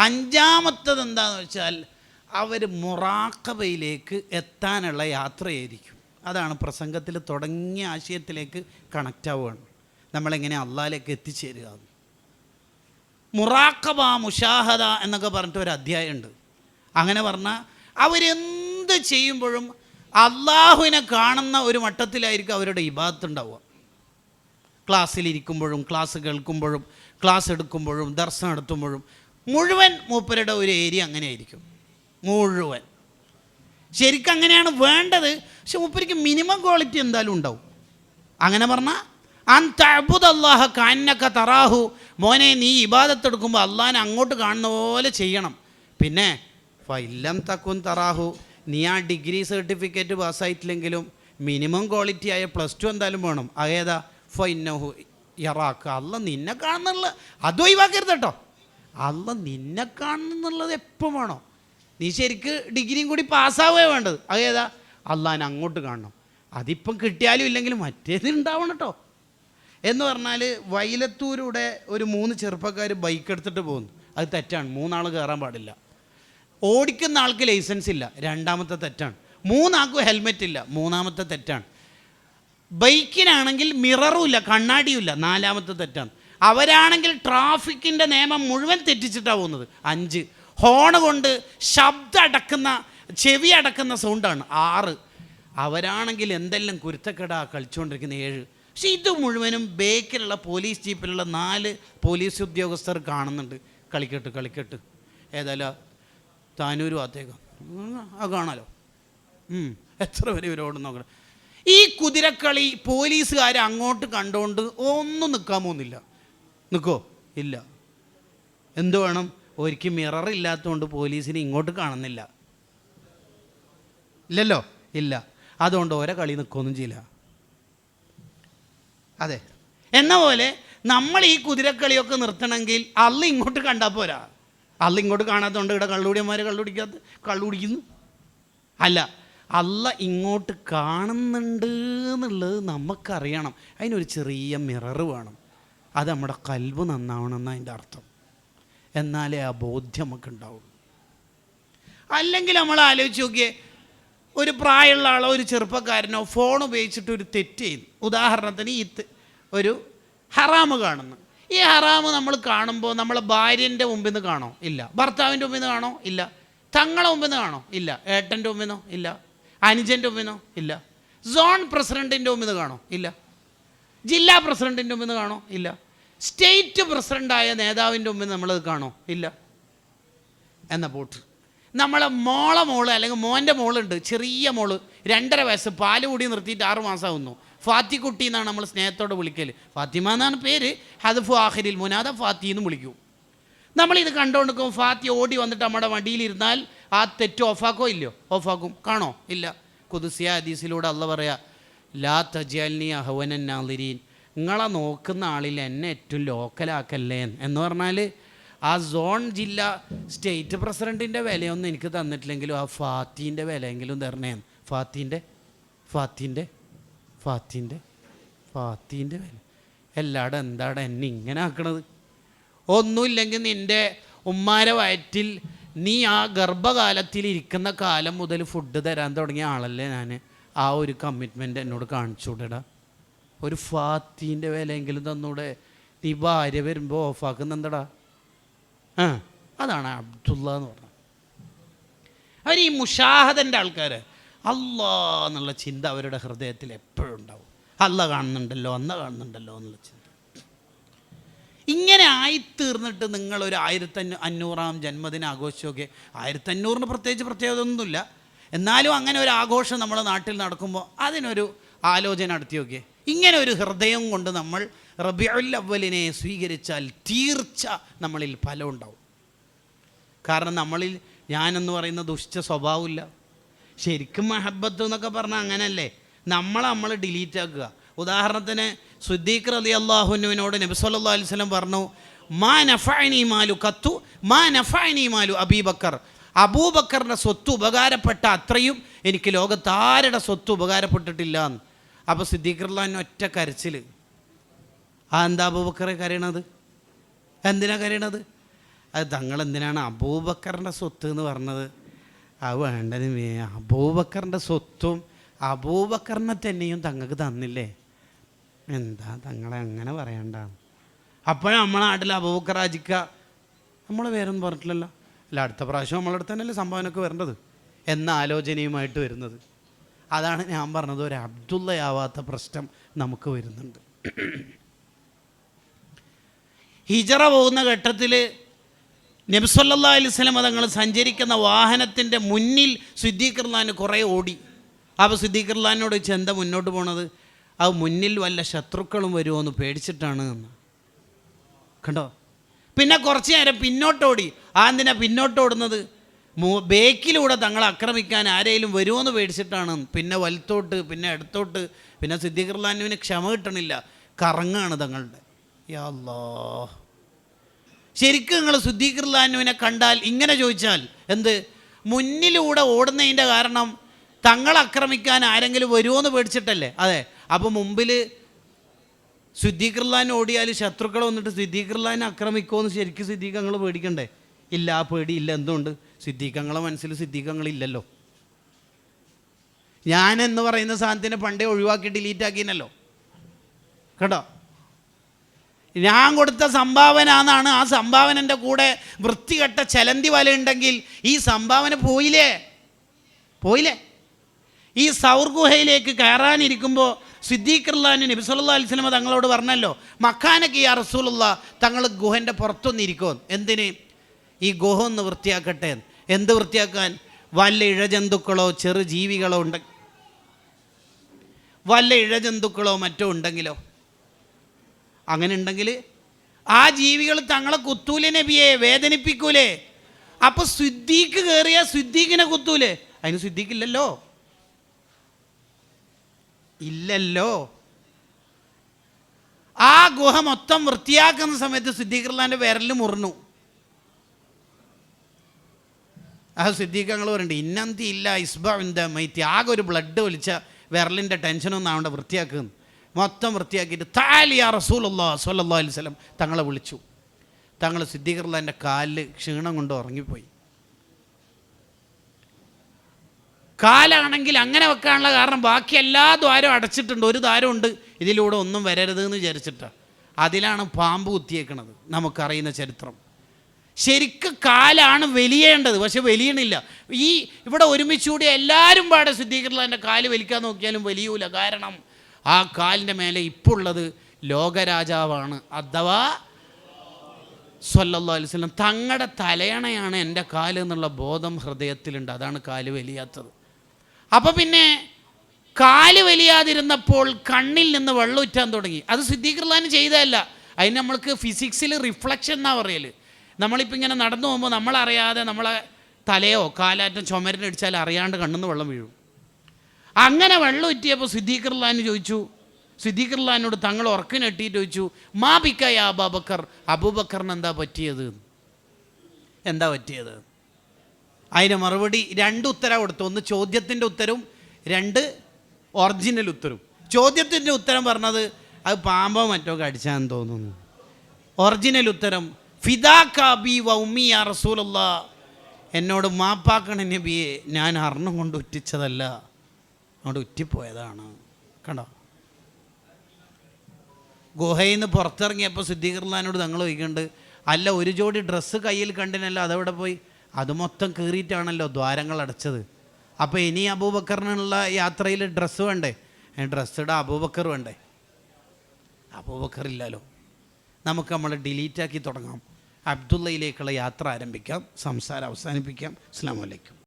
അഞ്ചാമത്തത് എന്താണെന്ന് വെച്ചാൽ അവർ മുറാക്കബയിലേക്ക് എത്താനുള്ള യാത്രയായിരിക്കും. അതാണ് പ്രസംഗത്തിൽ തുടങ്ങിയ ആശയത്തിലേക്ക് കണക്റ്റ് ആവുകയാണ്. നമ്മളെങ്ങനെ അള്ളാഹിലേക്ക് എത്തിച്ചേരുക. മുറാക്കബ മുഷാഹദ എന്നൊക്കെ പറഞ്ഞിട്ട് ഒരു അധ്യായമുണ്ട്. അങ്ങനെ പറഞ്ഞാൽ അവരെന്ത് ചെയ്യുമ്പോഴും അള്ളാഹുവിനെ കാണുന്ന ഒരു മട്ടത്തിലായിരിക്കും അവരുടെ ഇബാദത്ത് ഉണ്ടാവുക ക്ലാസ്സിലിരിക്കുമ്പോഴും ക്ലാസ് കേൾക്കുമ്പോഴും ക്ലാസ് എടുക്കുമ്പോഴും ദർശനം നടത്തുമ്പോഴും മുഴുവൻ മൂപ്പരുടെ ഒരു ഏരിയ അങ്ങനെ ആയിരിക്കും മുഴുവൻ. ശരിക്കും അങ്ങനെയാണ് വേണ്ടത്. പക്ഷെ മൂപ്പരിക്ക് മിനിമം ക്വാളിറ്റി എന്തായാലും ഉണ്ടാവും. അങ്ങനെ പറഞ്ഞാൽ അൻ തഅബുദ് അള്ളാഹ തറാഹു. മോനെ നീ ഇബാദത്ത് എടുക്കുമ്പോൾ അള്ളാഹിനെ അങ്ങോട്ട് കാണുന്ന പോലെ ചെയ്യണം. പിന്നെ ഇല്ലം തക്കുൻ തറാഹു. നീ ആ ഡിഗ്രി സർട്ടിഫിക്കറ്റ് പാസ്സായിട്ടില്ലെങ്കിലും മിനിമം ക്വാളിറ്റി ആയ പ്ലസ് ടു എന്തായാലും വേണം. അതേതാ ഫൈനഹു യറാക്ക്. അല്ല നിന്നെ കാണുന്നുള്ള അത് ഒഴിവാക്കരുത് കേട്ടോ. അല്ല നിന്നെ കാണുന്നുള്ളത് എപ്പം വേണോ? നീ ശരിക്ക് ഡിഗ്രിയും കൂടി പാസ്സാവുകയെ വേണ്ടത്. അത് ഏതാ? അള്ളാഹിനെ അങ്ങോട്ട് കാണണം. അതിപ്പം കിട്ടിയാലും ഇല്ലെങ്കിലും മറ്റേത് ഉണ്ടാവണം കേട്ടോ എന്ന് പറഞ്ഞാൽ വൈലത്തൂരൂടെ ഒരു മൂന്ന് ചെറുപ്പക്കാർ ബൈക്ക് എടുത്തിട്ട് പോകുന്നു. അത് തെറ്റാണ്. മൂന്നാൾ കയറാൻ പാടില്ല. ഓടിക്കുന്ന ആൾക്ക് ലൈസൻസ് ഇല്ല. രണ്ടാമത്തെ തെറ്റാണ്. മൂന്നാൾക്കും ഹെൽമെറ്റ് ഇല്ല. മൂന്നാമത്തെ തെറ്റാണ്. ബൈക്കിനാണെങ്കിൽ മിററും ഇല്ല കണ്ണാടിയും ഇല്ല. നാലാമത്തെ തെറ്റാണ്. അവരാണെങ്കിൽ ട്രാഫിക്കിന്റെ നിയമം മുഴുവൻ തെറ്റിച്ചിട്ടാണ് പോകുന്നത്. അഞ്ച്. ഹോൺ കൊണ്ട് ശബ്ദം അടക്കുന്ന ചെവി അടക്കുന്ന സൗണ്ടാണ്. ആറ്. അവരാണെങ്കിൽ എന്തെല്ലാം കുരുത്തക്കട കളിച്ചുകൊണ്ടിരിക്കുന്ന ഏഴ്. പക്ഷെ ഇത് മുഴുവനും ബേക്കിലുള്ള പോലീസ് ജീപ്പിലുള്ള നാല് പോലീസ് ഉദ്യോഗസ്ഥർ കാണുന്നുണ്ട്. കളിക്കട്ട് കളിക്കട്ട്. ഏതായാലും താനൂരും ഭാഗത്തേക്ക് അത് കാണാലോ? എത്ര പേര് ഇവരോട് നോക്കണം. ഈ കുതിരക്കളി പോലീസുകാർ അങ്ങോട്ട് കണ്ടുകൊണ്ട് ഒന്നും നിൽക്കാൻ പോകുന്നില്ല. നിൽക്കോ ഇല്ല. എന്തു വേണം? ഒരിക്കൽ മിറർ ഇല്ലാത്തതുകൊണ്ട് പോലീസിനെ ഇങ്ങോട്ട് കാണുന്നില്ല. ഇല്ലല്ലോ? ഇല്ല. അതുകൊണ്ട് ഓരോ കളി നിൽക്കുകയൊന്നും ചെയ്യില്ല. അതെ. എന്ന പോലെ നമ്മൾ ഈ കുതിരക്കളിയൊക്കെ നിർത്തണമെങ്കിൽ അള്ള ഇങ്ങോട്ട് കണ്ടാൽ പോരാ. അള്ള ഇങ്ങോട്ട് കാണാത്തതുകൊണ്ട് ഇവിടെ കള്ളുടിയന്മാർ കള്ളുടിക്കാത്ത കള്ളുടിക്കുന്നു. അല്ല അല്ല ഇങ്ങോട്ട് കാണുന്നുണ്ട് എന്നുള്ളത് നമുക്കറിയണം. അതിനൊരു ചെറിയ മിറർ വേണം. അത് നമ്മുടെ കൽവ് നന്നാവണം എന്നാണ് അതിന്റെ അർത്ഥം. എന്നാലേ ആ ബോധ്യം നമുക്ക് ഉണ്ടാവുള്ളൂ അല്ലെങ്കിൽ നമ്മൾ ആലോചിച്ച് നോക്കിയേ ഒരു പ്രായമുള്ള ആളോ ഒരു ചെറുപ്പക്കാരനോ ഫോൺ ഉപയോഗിച്ചിട്ട് ഒരു തെറ്റ് ചെയ്യുന്നു. ഉദാഹരണത്തിന് ഈ ഒരു ഹറാമ് കാണുന്നു. ഈ ഹറാമ് നമ്മൾ കാണുമ്പോൾ നമ്മൾ ഭാര്യന്റെ മുമ്പിൽ നിന്ന് കാണോ? ഇല്ല. ഭർത്താവിന്റെ മുമ്പിൽ നിന്ന് കാണോ? ഇല്ല. തങ്ങളെ മുമ്പിൽ നിന്ന് കാണോ? ഇല്ല. ഏട്ടന്റെ മുമ്പിൽ നിന്നോ? ഇല്ല. അനുജന്റെ മുമ്പിൽ നിന്നോ? ഇല്ല. സോൺ പ്രസിഡന്റിന്റെ മുമ്പിൽ നിന്ന് കാണോ? ഇല്ല. ജില്ലാ പ്രസിഡന്റിന്റെ മുമ്പിൽ നിന്ന് കാണോ? ഇല്ല. സ്റ്റേറ്റ് പ്രസിഡന്റായ നേതാവിന്റെ മുമ്പിൽ നമ്മളത് കാണോ? ഇല്ല. എന്ന പോട്ട്. നമ്മളെ മോളെ മോൾ അല്ലെങ്കിൽ മോന്റെ മോളുണ്ട് ചെറിയ മോൾ രണ്ടര വയസ്സ് പാൽ കൂടി നിർത്തിയിട്ട് ആറ് മാസമാകുന്നു ഫാത്തിക്കുട്ടി എന്നാണ് നമ്മൾ സ്നേഹത്തോടെ വിളിക്കൽ ഫാത്തിമ എന്നാണ് പേര്? ഹദഫു ആഹിരിൽ മുനാദ ഫാത്തി എന്ന് വിളിക്കൂ. നമ്മളിത് കണ്ടുകൊണ്ടിരിക്കും ഫാത്തി ഓടി വന്നിട്ട് നമ്മുടെ വണ്ടിയിലിരുന്നാൽ ആ തെറ്റ് ഓഫാക്കോ ഇല്ലയോ? ഓഫാക്കും. കാണോ? ഇല്ല. കുതിസിയ ഹദീസിലൂടെ അല്ല പറയാ ലാ തജാലിനി അഹവനൻ നാളിരീൻ നിങ്ങളെ നോക്കുന്ന ആളിൽ എന്നെ ഏറ്റവും ലോക്കലാക്കല്ലേ? എന്ന് പറഞ്ഞാൽ ആ സോൺ ജില്ല സ്റ്റേറ്റ് പ്രസിഡന്റിന്റെ വിലയൊന്നും എനിക്ക് തന്നിട്ടില്ലെങ്കിലും ആ ഫാത്തീന്റെ വിലയെങ്കിലും തരണേ. ഫാത്തീന്റെ ഫാത്തീന്റെ ഫാത്തീന്റെ ഫാത്തീന്റെ വില. എല്ലാടും എന്താടാ എന്നെ ഇങ്ങനെ ആക്കണത്? ഒന്നുമില്ലെങ്കിൽ നിന്റെ ഉമ്മാരെ വയറ്റിൽ നീ ആ ഗർഭകാലത്തിൽ ഇരിക്കുന്ന കാലം മുതൽ ഫുഡ് തരാൻ തുടങ്ങിയ ആളല്ലേ ഞാൻ ആ ഒരു കമ്മിറ്റ്മെന്റ് എന്നോട് കാണിച്ചുകൂടെടാ. ഒരു ഫാത്തീന്റെ വിലയെങ്കിലും തന്നൂടെ. നീ ഭാര്യ വരുമ്പോൾ ഓഫാക്കുന്നെന്തടാ? ആ അതാണ് അബ്ദുള്ള എന്ന് പറഞ്ഞത്. അവർ ഈ മുഷാഹദന്റെ ആൾക്കാർ അല്ലാ എന്നുള്ള ചിന്ത അവരുടെ ഹൃദയത്തിൽ എപ്പോഴും ഉണ്ടാവും. അല്ല കാണുന്നുണ്ടല്ലോ അന്ന കാണുന്നുണ്ടല്ലോ എന്നുള്ള ചിന്ത. ഇങ്ങനെ ആയിത്തീർന്നിട്ട് നിങ്ങൾ ഒരു ആയിരത്തഞ്ഞൂ അഞ്ഞൂറാം ജന്മദിന ആഘോഷമൊക്കെ ആയിരത്തഞ്ഞൂറിന് പ്രത്യേകിച്ച് പ്രത്യേകത ഒന്നുമില്ല എന്നാലും അങ്ങനെ ഒരു ആഘോഷം നമ്മുടെ നാട്ടിൽ നടക്കുമ്പോൾ അതിനൊരു ആലോചന നടത്തി നോക്കിയേ. ഇങ്ങനെ ഒരു ഹൃദയം കൊണ്ട് നമ്മൾ റബിയുൽ അവലിനെ സ്വീകരിച്ചാൽ തീർച്ച നമ്മളിൽ ഫലം ഉണ്ടാവും. കാരണം നമ്മളിൽ ഞാനെന്ന് പറയുന്ന ദുഷ്ട സ്വഭാവമില്ല. ശരിക്കും മഹബത്ത് എന്നൊക്കെ പറഞ്ഞാൽ അങ്ങനല്ലേ. നമ്മളെ നമ്മൾ ഡിലീറ്റ് ആക്കുക. ഉദാഹരണത്തിന് സുദ്ദീഖ് റലി അള്ളാഹുനുവിനോട് നബിസ്വല്ലാ അലിസ്ലം പറഞ്ഞു മാ നഫഅനി മാലു കത്തു മാ നഫഅനി മാലു അബീബക്കർ. അബൂബക്കറിന്റെ സ്വത്ത് ഉപകാരപ്പെട്ട അത്രയും എനിക്ക് ലോകത്താരുടെ സ്വത്ത് ഉപകാരപ്പെട്ടിട്ടില്ല എന്ന്. അപ്പോൾ സിദ്ദീഖർലാൻ ഒറ്റ കരച്ചിൽ ആ എന്താ അബൂബക്കറെ കരയണത്? എന്തിനാ കരയണത്? അത് തങ്ങൾ എന്തിനാണ് അബൂബക്കറിന്റെ സ്വത്ത് എന്ന് പറഞ്ഞത്? അത് വേണ്ടത് അബൂബക്കറിന്റെ സ്വത്തും അബൂബക്കറിനെ തന്നെയും തങ്ങൾക്ക് തന്നില്ലേ? എന്താ തങ്ങളെ അങ്ങനെ പറയണ്ട അപ്പോഴും നമ്മളെ നാട്ടിൽ അബൂബക്കർ അജിക്ക നമ്മൾ പേരൊന്നും പറഞ്ഞിട്ടില്ലല്ലോ. അല്ല അടുത്ത പ്രാവശ്യം നമ്മളടുത്ത് തന്നെയല്ലേ സംഭവനൊക്കെ വരേണ്ടത്? എന്ന ആലോചനയുമായിട്ട് വരുന്നത്. അതാണ് ഞാൻ പറഞ്ഞത് ഒരു അബ്ദുള്ളയാവാത്ത പ്രശ്നം നമുക്ക് വരുന്നുണ്ട്. ഹിജറ പോകുന്ന ഘട്ടത്തിൽ നബ്സല്ലാ അലൈഹി സ്വലം തങ്ങൾ സഞ്ചരിക്കുന്ന വാഹനത്തിന്റെ മുന്നിൽ സിദ്ദീഖർലാൻ കുറേ ഓടി. അപ്പോൾ സിദ്ദീഖർലാനോട് വെച്ച് എന്താ മുന്നോട്ട് പോണത്? അത് മുന്നിൽ വല്ല ശത്രുക്കളും വരുമോ എന്ന് പേടിച്ചിട്ടാണ് എന്ന് കണ്ടോ? പിന്നെ കുറച്ച് നേരം പിന്നോട്ടോടി. ആ എന്തിനാ പിന്നോട്ടോടുന്നത്? ബേക്കിലൂടെ തങ്ങളെ ആക്രമിക്കാൻ ആരെങ്കിലും വരുമോ എന്ന് പേടിച്ചിട്ടാണ്. പിന്നെ വലത്തോട്ട് പിന്നെ ഇടത്തോട്ട് പിന്നെ സിദ്ദീഖർലാനുവിന് ക്ഷമ കിട്ടണില്ല. കറങ്ങാണ് തങ്ങളുടെ. യാ അല്ലാ ശരിക്കും നിങ്ങൾ സുദ്ദീഖർലാനുവിനെ കണ്ടാൽ ഇങ്ങനെ ചോദിച്ചാൽ എന്ത്? മുന്നിലൂടെ ഓടുന്നതിന്റെ കാരണം തങ്ങളെ ആക്രമിക്കാൻ ആരെങ്കിലും വരുമോ എന്ന് പേടിച്ചിട്ടല്ലേ? അതെ. അപ്പോൾ മുമ്പിൽ സിദ്ദീഖർലാൻ ഓടിയാൽ ശത്രുക്കൾ വന്നിട്ട് സിദ്ദീഖർലാനെ ആക്രമിക്കുമോ ശരിക്കും സിദ്ദീഖങ്ങൾ പേടിക്കണ്ടേ? ഇല്ല ആ ഇല്ല എന്തുകൊണ്ട് സിദ്ദീഖങ്ങളെ മനസ്സിൽ സിദ്ദീഖങ്ങളില്ലല്ലോ ഞാൻ എന്ന് പറയുന്ന സാധനത്തിനെ പണ്ടേ ഒഴിവാക്കി ഡിലീറ്റ് ആക്കിയല്ലോ കേട്ടോ? ഞാൻ കൊടുത്ത സംഭാവന എന്നാണ് ആ സംഭാവനന്റെ കൂടെ വൃത്തികെട്ട ചലന്തി വല ഉണ്ടെങ്കിൽ ഈ സംഭാവന പോയില്ലേ? പോയില്ലേ? ഈ സൗർ ഗുഹയിലേക്ക് കയറാനിരിക്കുമ്പോൾ സിദ്ദീഖർലാൻ നബി സല്ലാ അലൈഹി വസല്ലം തങ്ങളോട് പറഞ്ഞല്ലോ മക്കാനക്ക് ഈ അറസൂലുള്ള തങ്ങൾ ഗുഹന്റെ പുറത്തൊന്ന് ഇരിക്കുമോ എന്തിന്? ഈ ഗുഹ ഒന്ന് വൃത്തിയാക്കട്ടെ. എന്ത് വൃത്തിയാക്കാൻ? വല്ല ഇഴജന്തുക്കളോ ചെറു ജീവികളോ ഉണ്ട വല്ല ഇഴജന്തുക്കളോ മറ്റോ ഉണ്ടെങ്കിലോ? അങ്ങനെ ഉണ്ടെങ്കിൽ ആ ജീവികൾ തങ്ങളെ കുത്തൂലെ നബിയെ വേദനിപ്പിക്കൂലേ. അപ്പോൾ സിദ്ദീഖ് കയറിയ സിദ്ദീഖിനെ കുത്തൂലേ? അതിന് സിദ്ദീഖില്ലല്ലോ ഇല്ലല്ലോ. ആ ഗുഹ മൊത്തം വൃത്തിയാക്കുന്ന സമയത്ത് സിദ്ദീഖർലാന്റെ വിരൽ മുറിഞ്ഞു ആ സിദ്ദീഖ് ഞങ്ങൾ പറയുന്നുണ്ട് ഇന്നന്തി ഇല്ല ഇസ്ബിന്റെ മൈത്തി. ആകെ ഒരു ബ്ലഡ് ഒലിച്ച വിരലിന്റെ ടെൻഷനൊന്നും ആവേണ്ട വൃത്തിയാക്കുന്നു മൊത്തം വൃത്തിയാക്കിയിട്ട് താലിയ റസൂലുള്ള സല്ലല്ലാഹു അലൈഹി വസല്ലം. തങ്ങളെ വിളിച്ചു. തങ്ങൾ സിദ്ദീഖർലാന്റെ കാലിൽ ക്ഷീണം കൊണ്ട് ഉറങ്ങിപ്പോയി. കാലാണെങ്കിൽ അങ്ങനെ വെക്കാനുള്ള കാരണം ബാക്കി എല്ലാ ദ്വാരവും അടച്ചിട്ടുണ്ട്. ഒരു ദ്വാരമുണ്ട് ഇതിലൂടെ ഒന്നും വരരുത് എന്ന് വിചാരിച്ചിട്ടാണ് അതിലാണ് പാമ്പ് കുത്തിയേക്കണത്. നമുക്കറിയുന്ന ചരിത്രം. ശരിക്കും കാലാണ് വലിയേണ്ടത്. പക്ഷെ വലിയണില്ല. ഈ ഇവിടെ ഒരുമിച്ചുകൂടി എല്ലാവരും പാടെ ശുദ്ധീകരണം എന്റെ കാൽ വലിക്കാൻ നോക്കിയാലും വലിയൂല. കാരണം ആ കാലിന്റെ മേലെ ഇപ്പോൾ ഉള്ളത് ലോകരാജാവാണ്. അഥവാ സല്ലല്ലാഹു അലൈഹി വസല്ലം തങ്ങളുടെ തലയണയാണ് എന്റെ കാൽ എന്നുള്ള ബോധം ഹൃദയത്തിലുണ്ട്. അതാണ് കാൽ വലിയാത്തത്. അപ്പോൾ പിന്നെ കാൽ വലിയാതിരുന്നപ്പോൾ കണ്ണിൽ നിന്ന് വെള്ളം ഉറ്റാൻ തുടങ്ങി. അത് സിദ്ദീഖർലാൻ ചെയ്തതല്ല. അതിന് നമ്മൾക്ക് ഫിസിക്സിൽ റിഫ്ലക്ഷൻ എന്നാ പറയൽ നമ്മളിപ്പോൾ ഇങ്ങനെ നടന്നു പോകുമ്പോൾ നമ്മളറിയാതെ നമ്മളെ തലയോ കാലാറ്റം ചുമരിനടിച്ചാൽ അറിയാണ്ട് കണ്ണിന്ന് വെള്ളം വീഴും. അങ്ങനെ വെള്ളം ഉറ്റിയപ്പോൾ സിദ്ദീഖർലാൻ ചോദിച്ചു. സിദ്ദീഖർലാനോട് തങ്ങൾ ഉറക്കിനെട്ടിയിട്ട് ചോദിച്ചു മാ ബിക്കായ അബാബക്കർ? അബൂബക്കറിന് എന്താ പറ്റിയത്? എന്താ പറ്റിയത്? അതിന് മറുപടി രണ്ട് ഉത്തരം കൊടുത്തു. ഒന്ന് ചോദ്യത്തിന്റെ ഉത്തരവും രണ്ട് ഒറിജിനൽ ഉത്തരവും ചോദ്യത്തിന്റെ ഉത്തരം പറഞ്ഞത് അത് പാമ്പോ മറ്റോ കടിച്ചാന്ന് തോന്നുന്നു. ഒറിജിനൽ ഉത്തരം ഫിദാ കാബി വൗമി യാ റസൂലുള്ള എന്നോട് മാപ്പാക്കണ നബിയെ ഞാൻ അർണം കൊണ്ട് ഉറ്റിച്ചതല്ല. അങ്ങോട്ട് ഉറ്റിപ്പോയതാണ്. കണ്ടോ? ഗുഹയിൽ നിന്ന് പുറത്തിറങ്ങിയപ്പോൾ സിദ്ദീഖർലാനോട് തങ്ങൾ ചോദിക്കുന്നുണ്ട് അല്ല ഒരു ജോഡി ഡ്രസ്സ് കയ്യിൽ കണ്ടിനല്ല അതവിടെ പോയി അത് മൊത്തം കീറിയിട്ടാണല്ലോ ദ്വാരങ്ങൾ അടച്ചത്. അപ്പോൾ ഇനി അബൂബക്കറിനുള്ള യാത്രയിൽ ഡ്രസ്സ് വേണ്ടേ? ഡ്രസ്സിടെ അബൂബക്കർ വേണ്ടേ? അബൂബക്കർ ഇല്ലല്ലോ. നമുക്ക് നമ്മൾ ഡിലീറ്റാക്കി തുടങ്ങാം. അബ്ദുള്ളയിലേക്കുള്ള യാത്ര ആരംഭിക്കാം. സംസാരം അവസാനിപ്പിക്കാം. അസ്സാം വലൈക്കും